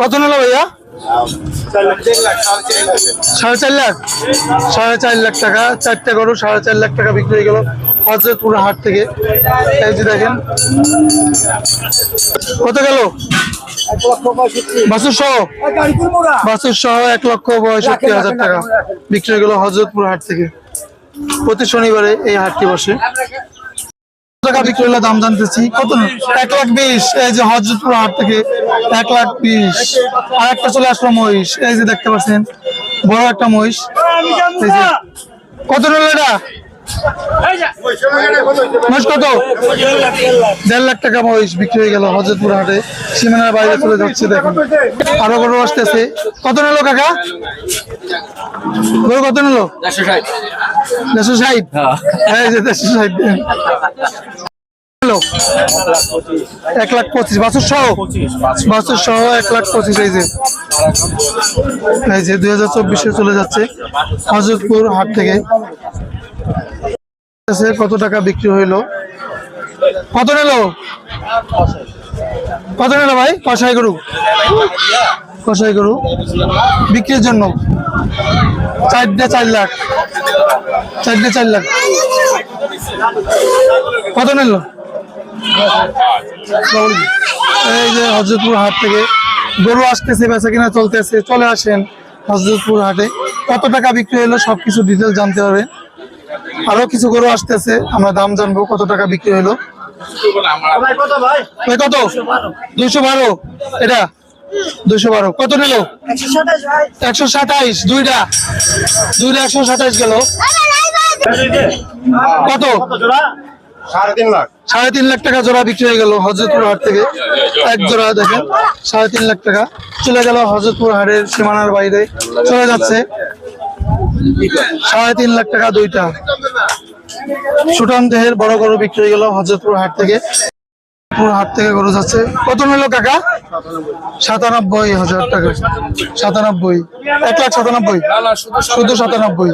কত নিল ভাইয়া? সাড়ে চার লাখ। সাড়ে চার লাখ টাকা, চারটে গরু সাড়ে চার লাখ টাকা বিক্রি হয়ে গেল হজরতপুর হাট থেকে। এই যে দেখেন। কত গেল? বাসুর সহ। এক লক্ষ পঁয়ষট্টি হাজার টাকা বিক্রি হয়ে গেল হজরতপুর হাট থেকে। প্রতি শনিবারে এই হাটটি বসে। টাকা বিক্রি হলো? দাম জানতেছি। কত? এক লাখ বিশ। এই যে হজরতপুর হাট থেকে এক লাখ বিশ। আর একটা চলে আসলো মহিষ। এই যে দেখতে পাচ্ছেন বড় একটা মহিষ। কত নিল এটা? মহিষ কত? দেড় লাখ টাকা মহিষ বিক্রি হয়ে গেল হজরতপুর হাটে। সীমানার বাইরে চলে যাচ্ছে দেখুন। আরও গরু আসতেছে। কত নিল কাকা? গরু কত নিল? দেড়শো ষাট। এই যে দেড়শো ষাট এক লাখ পঁচিশ, বছর সহ? বছর সহ এক লাখ পঁচিশ, এই যে। এই যে দুই হাজার চব্বিশে চলে যাচ্ছে হজরতপুর হাট থেকে। কত টাকা বিক্রি হইল? কত নিল? কত নিল ভাই? কষাই গরু? কষাই গরু। বিক্রির জন্য। চারটে চার লাখ। চারটে চার লাখ। কত নিল? এই যে হজরতপুর হাট থেকে গরু আসতেছে, বেচা কিনা চলতেছে, চলে আসেন হজরতপুর হাটে। কত টাকা বিক্রি হলো সবকিছু ডিটেল জানতে হবে। আরও কিছু গরু আসতেছে, আমরা দাম জানব কত টাকা বিক্রি হলো। কত? দুইশো বারো। এটা? দুইশো বারো। কত নিল? একশো সাতাইশ, দুইটা। দুইটা একশো সাতাইশ গেল। কত? সাড়ে তিন লাখ। টাকা জোড়া বিক্রি হয়ে গেল হজরতপুর হাট থেকে। এক জোড়া দেখেন, সাড়ে তিন লাখ টাকা। চলে গেল হজরতপুর হাটের সীমানার বাইরে। চলে যাচ্ছে। সাড়ে তিন লাখ টাকা দুইটা। সুঠাম দেহের বড় গরু বিক্রি হয়ে গেল হজরতপুর হাট থেকে। হাট থেকে গরু যাচ্ছে। কত নিল কাকা? সাতানব্বই হাজার টাকা। সাতানব্বই। এক লাখ সাতানব্বই। শুধু সাতানব্বই।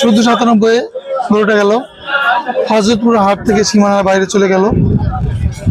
শুধু সাতানব্বই গরুটা গেল। হজরতপুর হাট থেকে সীমানার বাইরে চলে গেল।